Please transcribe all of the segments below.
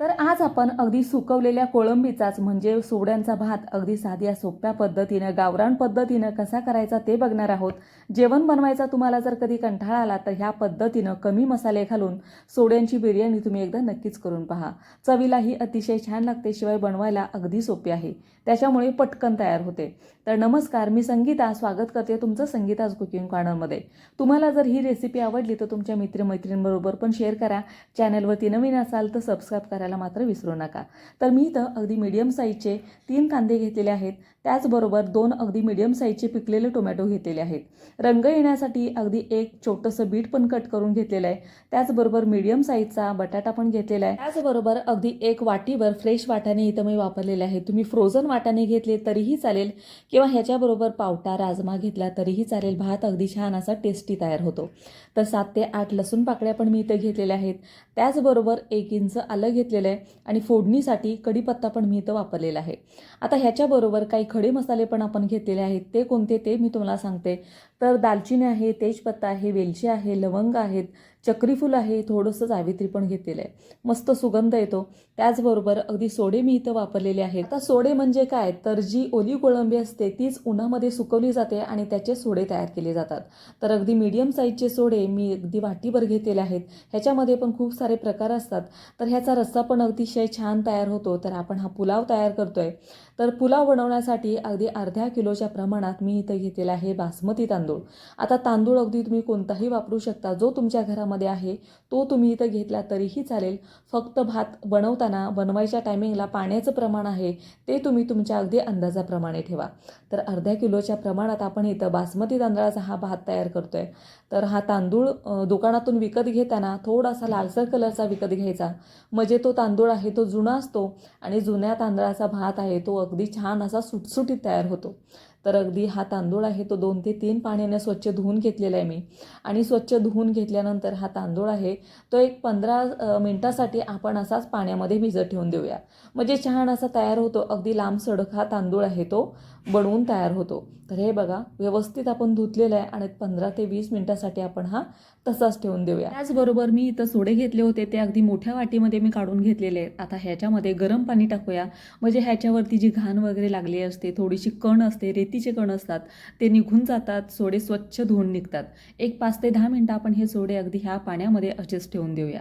तर आज आपण अगदी सुकवलेल्या कोळंबीचाच म्हणजे सोड्यांचा भात अगदी साध्या सोप्या पद्धतीनं गावरान पद्धतीनं कसा करायचा ते बघणार आहोत. जेवण बनवायचा तुम्हाला जर कधी कंटाळा आला तर ह्या पद्धतीनं कमी मसाले घालून सोड्यांची बिर्याणी तुम्ही एकदा नक्कीच करून पहा. चवीलाही अतिशय छान लागते शिवाय बनवायला अगदी सोपी आहे. त्याच्यामुळे पटकन तयार होते. तर नमस्कार मी संगीता स्वागत करते तुमचं संगीताज कुकिंग कॉर्नरमध्ये तुम्हाला जर ही रेसिपी आवडली तर तुमच्या मित्रमैत्रिणींबरोबर पण शेअर करा. चॅनलवरती नवीन असाल तर सबस्क्राईब करायला मात्र विसरू नका. तर मी इथं अगदी मीडियम साईजचे तीन कांदे घेतलेले आहेत. त्याचबरोबर दोन अगदी मीडियम साईजचे पिकलेले टोमॅटो घेतलेले आहेत. रंग येण्यासाठी अगदी एक छोटंसं बीट पण कट करून घेतलेलं आहे. त्याचबरोबर मीडियम साईजचा बटाटा पण घेतलेला आहे. त्याचबरोबर अगदी एक वाटीभर फ्रेश वाटाणे इथं मी वापरलेले आहे तुम्ही फ्रोझन वाटाणे घेतले तरीही चालेल किंवा ह्याच्याबरोबर पावटा राजमा घेतला तरीही चालेल. भात अगदी छान असा टेस्टी तयार होतो. तर सात ते आठ लसूण पाकळ्या पण मी इथं घेतलेल्या आहेत. त्याचबरोबर एक इंच आलं घेतलेलं आहे. आणि फोडणीसाठी कढीपत्ता पण मी इथं वापरलेला आहे. आता ह्याच्याबरोबर काही खडे मसाले पण आपण घेतलेले आहेत. ते कोणते ते मी तुम्हाला सांगते. तर दालचिनी आहे तेजपत्ता आहे वेलची आहे लवंग आहेत चक्रीफूल आहे थोडंसं जावित्री पण घेतलेलं आहे. मस्त सुगंध येतो. त्याचबरोबर अगदी सोडे मी इथं वापरलेले आहेत. आता सोडे म्हणजे काय? तर जी ओली कोळंबी असते तीच उन्हामध्ये सुकवली जाते आणि त्याचे सोडे तयार केले जातात. तर अगदी मीडियम साईजचे सोडे मी अगदी वाटीभर घेतलेले आहेत. ह्याच्यामध्ये पण खूप सारे प्रकार असतात. तर ह्याचा रस्सा पण अतिशय छान तयार होतो. तर आपण हा पुलाव तयार करतोय. तर पुलाव बनवण्यासाठी अगदी अर्ध्या किलोच्या प्रमाणात मी इथं घेतलेला आहे बासमती तांदूळ. आता तांदूळ अगदी तुम्ही कोणताही वापरू शकता जो तुमच्या घरामध्ये आहे तो तुम्ही इथं घेतला तरीही चालेल. फक्त भात बनवताना बनवायच्या टायमिंगला पाण्याचं प्रमाण आहे ते तुम्ही तुमच्या अगदी अंदाजाप्रमाणे ठेवा. तर अर्ध्या किलोच्या प्रमाणात आपण इथं बासमती तांदळाचा हा भात तयार करतो आहे तर हा तांदूळ दुकानातून विकत घेताना थोडासा लालसर कलरचा विकत घ्यायचा. म्हणजे तो तांदूळ आहे तो जुना असतो आणि जुन्या तांदळाचा भात आहे तो अगदी छान असा सुटसुटीत तयार होतो. तर अगदी हा तांदूळ आहे तो दोन ते तीन पाण्याने स्वच्छ धुवून घेतलेला आहे मी. आणि स्वच्छ धुवून घेतल्यानंतर हा तांदूळ आहे तो एक पंधरा मिनटासाठी आपण असाच पाण्यामध्ये भिजत ठेवून देऊया. म्हणजे छान असा तयार होतो अगदी लांब सडक हा तांदूळ आहे तो बनवून तयार होतो. तर हे बघा व्यवस्थित आपण धुतलेलं आहे आणि पंधरा ते वीस मिनटासाठी आपण हा तसाच ठेवून देऊया. त्याचबरोबर मी इथं सोडे घेतले होते ते अगदी मोठ्या वाटीमध्ये मी काढून घेतलेले आहेत. आता ह्याच्यामध्ये गरम पाणी टाकूया. म्हणजे ह्याच्यावरती जी घाण वगैरे लागली असते थोडीशी कण असते रेतीचे कण असतात ते निघून जातात सोडे स्वच्छ धुवून निघतात. एक पाच ते दहा मिनटं आपण हे सोडे अगदी ह्या पाण्यामध्ये असेच ठेवून देऊया.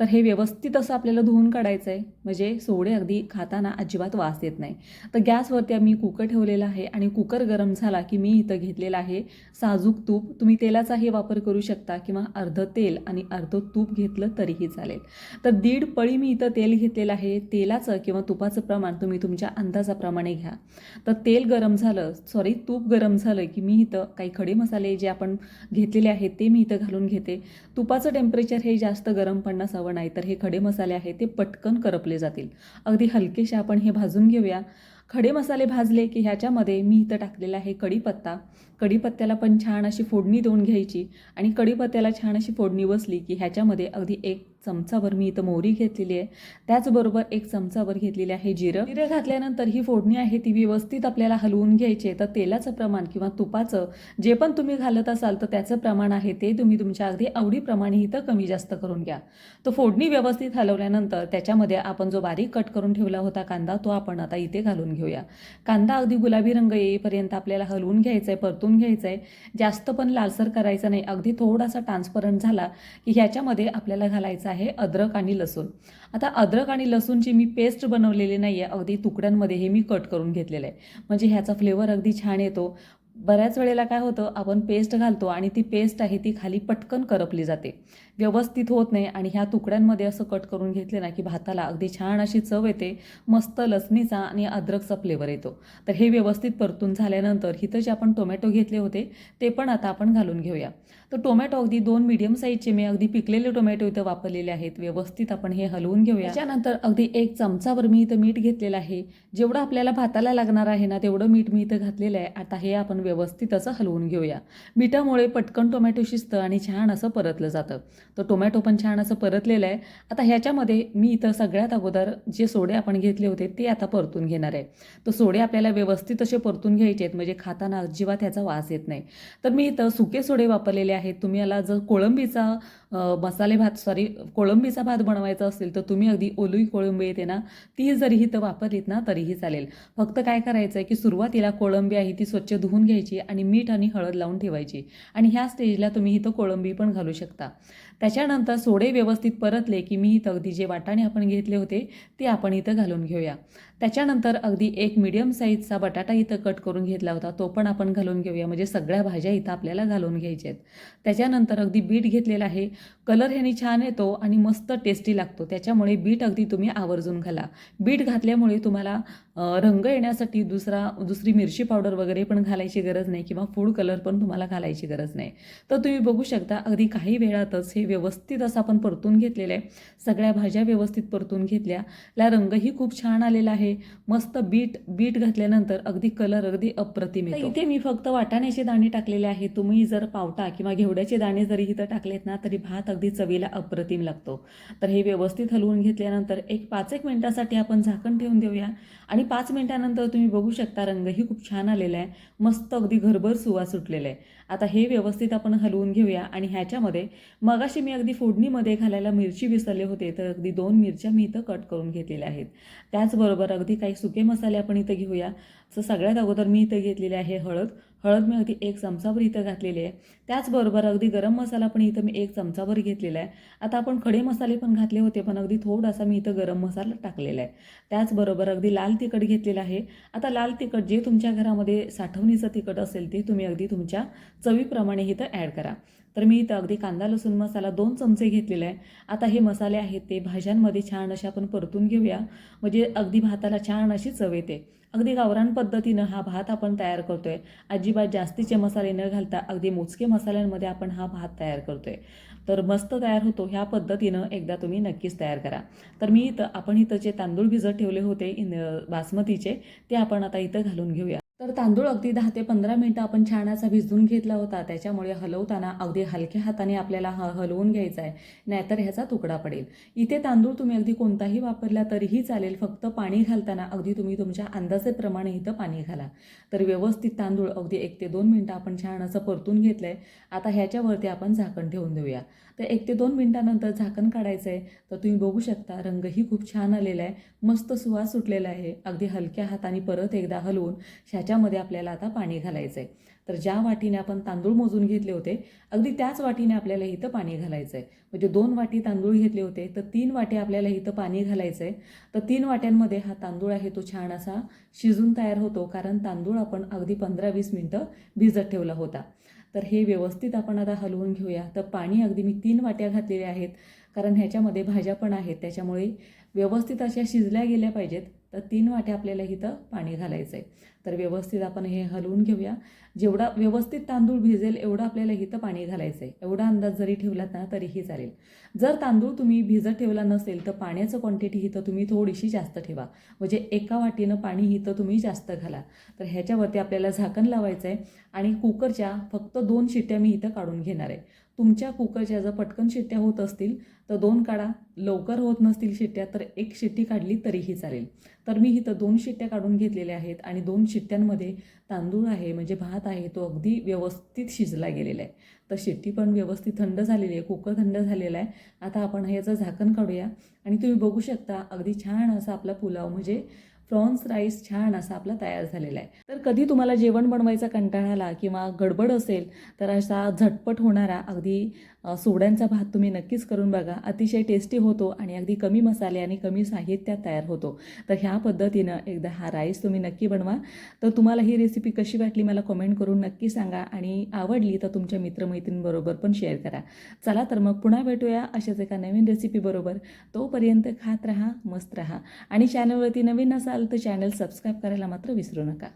तर हे व्यवस्थित असं आपल्याला धुवून काढायचं आहे म्हणजे सोडे अगदी खाताना अजिबात वास येत नाही. तर गॅसवरती आम्ही कुकर ठेवलेला आहे आणि कुकर गरम झाला की मी इथं घेतलेला आहे साजूक तूप. तुम्ही तेलाचाही वापर करू शकता किंवा अर्ध तेल आणि अर्धं तूप घेतलं तरीही चालेल. तर दीड पळी मी इथं तेल घेतलेलं आहे. तेलाचं किंवा तुपाचं प्रमाण तुम्ही तुमच्या अंदाजाप्रमाणे घ्या. तर तेल गरम झालं सॉरी तूप गरम झालं की मी इथं काही खडे मसाले जे आपण घेतलेले आहेत ते मी इथं घालून घेते. तुपाचं टेम्परेचर हे जास्त गरम पडण्यास असावं नाही तर हे खडे मसाले आहेत ते पटकन करपले जातील. अगदी हलकेसे आपण हे भाजून घेऊया. खडे मसाले भाजले की ह्याच्यामध्ये मी इथं टाकलेला आहे कढीपत्ता. कढीपत्त्याला पण छान अशी फोडणी देऊन घ्यायची आणि कढीपत्त्याला छान अशी फोडणी बसली की ह्याच्यामध्ये अगदी एक चमचाभर मी इथं मोहरी घेतलेली आहे. त्याचबरोबर एक चमचाभर घेतलेली आहे जिरं. जिरं घातल्यानंतर ही फोडणी आहे ती व्यवस्थित आपल्याला हलवून घ्यायची आहे. तर तेलाचं प्रमाण किंवा तुपाचं जे पण तुम्ही घालत असाल तर त्याचं प्रमाण आहे ते तुम्ही तुमच्या अगदी आवडीप्रमाणे इथं कमी जास्त करून घ्या. तर फोडणी व्यवस्थित हलवल्यानंतर त्याच्यामध्ये आपण जो बारीक कट करून ठेवला होता कांदा तो आपण आता इथे घालून घेऊया. कांदा अगदी गुलाबी रंग येईपर्यंत आपल्याला हलवून घ्यायचा आहे परतून घ्यायचा आहे जास्त पण लालसर करायचं नाही. अगदी थोडासा ट्रान्सपरंट झाला की ह्याच्यामध्ये आपल्याला घालायचं आहे अद्रक आणि लसूण. आता अद्रक आणि लसूणची मी पेस्ट बनवलेली नाही आहे अगदी तुकड्यांमध्ये हे मी कट करून घेतलेलं आहे म्हणजे ह्याचा फ्लेवर अगदी छान येतो. बऱ्याच वेळेला काय होतं आपण पेस्ट घालतो आणि ती पेस्ट आहे ती खाली पटकन करपली जाते. व्यवस्थित होत नाही आणि ह्या तुकड्यांमध्ये असं कट करून घेतले ना की भाताला अगदी छान अशी चव येते मस्त लसणीचा आणि अद्रकचा फ्लेवर येतो. तर हे व्यवस्थित परतून झाल्यानंतर इथं जे आपण टोमॅटो घेतले होते ते पण आता आपण घालून घेऊया. तर टोमॅटो अगदी दोन मीडियम साईजचे मी अगदी पिकलेले टोमॅटो इथं वापरलेले आहेत. व्यवस्थित आपण हे हलवून घेऊया. त्याच्यानंतर अगदी एक चमचावर मी इथं मीठ घेतलेलं आहे. जेवढं आपल्याला भाताला लागणार आहे ना तेवढं मीठ मी इथं घातलेलं आहे. आता हे आपण व्यवस्थित असं हलवून घेऊया. मिठामुळे पटकन टोमॅटो शिजतं आणि छान असं परतलं जातं. तर टोमॅटो पण छान असं परतलेलं आहे. आता ह्याच्यामध्ये मी इथं सगळ्यात अगोदर जे सोडे आपण घेतले होते ते आता परतून घेणार आहे. तर सोडे आपल्याला व्यवस्थित असे परतून घ्यायचे आहेत म्हणजे खाताना अजिबात ह्याचा वास येत नाही. तर मी इथं सुके सोडे वापरलेले आहेत. तुम्ही याला जर कोळंबीचा मसाले भात सॉरी कोळंबीचा भात बनवायचा असेल तर तुम्ही अगदी ओलुई कोळंबी येते ना ती जरी इथं वापरलीत ना तरीही चालेल. फक्त काय करायचं आहे की सुरुवातीला कोळंबी आहे ती स्वच्छ धुवून घ्यायची आणि मीठ आणि हळद लावून ठेवायची. आणि ह्या स्टेजला तुम्ही इथं कोळंबी पण घालू शकता. त्याच्यानंतर सोडे व्यवस्थित परतले की मी इथं अगदी जे वाटाणे आपण घेतले होते ते आपण इथं घालून घेऊया. त्याच्यानंतर अगदी एक मिडियम साईजचा बटाटा इथं कट करून घेतला होता तो पण आपण घालून घेऊया. म्हणजे सगळ्या भाज्या इथं आपल्याला घालून घ्यायच्या आहेत. त्याच्यानंतर अगदी बीट घेतलेला आहे कलर ह्याने छान येतो आणि मस्त टेस्टी लागतो. त्याच्यामुळे बीट अगदी तुम्ही आवर्जून घाला. बीट घातल्यामुळे तुम्हाला रंग येण्यासाठी दुसरा दुसरी मिरची पावडर वगैरे पण घालायची गरज नाही किंवा फूड कलर पण तुम्हाला घालायची गरज नाही. तर तुम्ही बघू शकता अगदी काही वेळातच हे व्यवस्थित असं आपण परतून घेतलेलं आहे. सगळ्या भाज्या व्यवस्थित परतून घेतल्या. ला रंगही खूप छान आलेला आहे. मस्त बीट बीट घातल्यानंतर अगदी कलर अगदी अप्रतिम येतो. इथे मी फक्त वाटाण्याचे दाणे टाकलेले आहे. तुम्ही जर पावटा किंवा घेवड्याचे दाणे जरी इथं टाकलेत ना तरी भात अगदी चवीला अप्रतिम लागतो. तर हे व्यवस्थित हलवून घेतल्यानंतर एक पाच एक मिनिटासाठी आपण झाकण ठेवून देऊया. आणि पाच मिनिटानंतर तुम्ही बघू शकता रंगही खूप छान आलेला आहे. मस्त अगदी घरभर सुवा सुटलेला आहे. आता हे व्यवस्थित आपण हलवून घेऊया. आणि ह्याच्यामध्ये मगाशी मी अगदी फोडणीमध्ये घालायला मिरची विसरले होते तर अगदी दोन मिरच्या मी इथं कट करून घेतलेल्या आहेत. त्याचबरोबर अगदी काही सुके मसाले आपण इथं घेऊया. सो सगळ्यात अगोदर मी इथं घेतलेले आहे हळद. हळद मी अगदी एक चमचाभर इथं घातलेली आहे. त्याचबरोबर अगदी गरम मसाला पण इथं मी एक चमचाभर घेतलेला आहे. आता आपण खडे मसाले पण घातले होते पण अगदी थोडासा मी इथं गरम मसाला टाकलेला आहे. त्याचबरोबर अगदी लाल तिखट घेतलेलं आहे. आता लाल तिखट जे तुमच्या घरामध्ये साठवणीचं तिखट असेल ते तुम्ही अगदी तुमच्या चवीप्रमाणे इथं ॲड करा. तर मी इथं अगदी कांदा लसूण मसाला दोन चमचे घेतलेले आहे. आता हे मसाले आहेत ते भाज्यांमध्ये छान असे आपण परतून घेऊया. म्हणजे अगदी भाताला छान अशी चव येते. अगदी गावरान पद्धतीनं हा भात आपण तयार करतोय. अजिबात जास्तीचे मसाले न घालता अगदी मोजके मसाल्यांमध्ये आपण हा भात तयार करतोय. तर मस्त तयार होतो ह्या पद्धतीनं एकदा तुम्ही नक्कीच तयार करा. तर मी इथं आपण इथं जे तांदूळ भिजत ठेवले होते इन बासमतीचे ते आपण आता इथं घालून घेऊया. तर तांदूळ अगदी दहा ते पंधरा मिनटं आपण छान असा भिजवून घेतला होता. त्याच्यामुळे हलवताना अगदी हलक्या हाताने आपल्याला ह हलवून घ्यायचा आहे. नाहीतर ह्याचा तुकडा पडेल. इथे तांदूळ तुम्ही अगदी कोणताही वापरला तरीही चालेल. फक्त पाणी घालताना अगदी तुम्ही तुमच्या अंदाजेप्रमाणे इथं पाणी घाला. तर व्यवस्थित तांदूळ अगदी एक ते दोन मिनटं आपण छान असं परतून घेतलं आहे आता ह्याच्यावरती आपण झाकण ठेवून देऊया. तर एक ते दोन मिनटानंतर झाकण काढायचं आहे तर तुम्ही बघू शकता रंगही खूप छान आलेला आहे. मस्त सुवास सुटलेला आहे. अगदी हलक्या हाताने परत एकदा हलवून ह्याच्यामध्ये आपल्याला आता पाणी घालायचं आहे तर ज्या वाटीने आपण तांदूळ मोजून घेतले होते अगदी त्याच वाटीने आपल्याला इथं पाणी घालायचं आहे म्हणजे दोन वाटी तांदूळ घेतले होते तर तीन वाटी आपल्याला इथं पाणी घालायचं आहे तर तीन वाट्यांमध्ये हा तांदूळ आहे तो छान असा शिजून तयार होतो कारण तांदूळ आपण अगदी पंधरा वीस मिनटं भिजत ठेवला होता. तर हे व्यवस्थित आपण आता हलवून घेऊया. तर पाणी अगदी मी तीन वाट्या घातलेल्या आहेत कारण ह्याच्यामध्ये भाज्या पण आहेत त्याच्यामुळे व्यवस्थित अशा शिजल्या गेल्या पाहिजेत. तर तीन वाट्या आपल्याला इथं पाणी घालायचं आहे तर व्यवस्थित आपण हे हलवून घेऊया. जेवढा व्यवस्थित तांदूळ भिजेल एवढं आपल्याला इथं पाणी घालायचं आहे एवढा अंदाज जरी ठेवलात ना तरीही चालेल. जर तांदूळ तुम्ही भिजत ठेवला नसेल तर पाण्याचं क्वांटिटी इथं तुम्ही थोडीशी जास्त ठेवा. म्हणजे एका वाटीनं पाणी इथं तुम्ही जास्त घाला. तर ह्याच्यावरती आपल्याला झाकण लावायचं आहे आणि कुकरच्या फक्त दोन शिट्ट्या मी इथं काढून घेणार आहे. तुमच्या कुकरच्या जर पटकन शिट्ट्या होत असतील तर दोन काढा. लवकर होत नसतील शिट्ट्या तर एक शिट्टी काढली तरीही चालेल. तर मी इथं दोन शिट्ट्या काढून घेतलेल्या आहेत आणि दोन शिट्ट्यांमध्ये तांदूळ आहे म्हणजे भात आहे तो अगदी व्यवस्थित शिजला गेलेला आहे. तर शिट्टी पण व्यवस्थित थंड झालेली आहे कुकर थंड झालेला आहे. आता आपण ह्याचं झाकण काढूया. आणि तुम्ही बघू शकता अगदी छान असा आपला पुलाव म्हणजे प्रॉन्स राईस छान असा आपला तयार झालेला आहे. तर कधी तुम्हाला जेवण बनवायचा कंटाळा आला किंवा गडबड असेल तर असा झटपट होणारा अगदी सोड्यांचा भात तुम्ही नक्कीच करून बघा. अतिशय टेस्टी होतो आणि अगदी कमी मसाले आणि कमी साहित्यात तयार होतो. तर ह्या पद्धतीनं एकदा हा राईस तुम्ही नक्की बनवा. तर तुम्हाला ही रेसिपी कशी वाटली मला कमेंट करून नक्की सांगा आणि आवडली तर तुमच्या मित्रमैत्रिणींबरोबर पण शेअर करा. चला तर मग पुन्हा भेटूया अशाच एका नवीन रेसिपीबरोबर तोपर्यंत खात राहा मस्त राहा. आणि चॅनलवरती नवीन असाल तर चॅनल सबस्क्राईब करायला मात्र विसरू नका.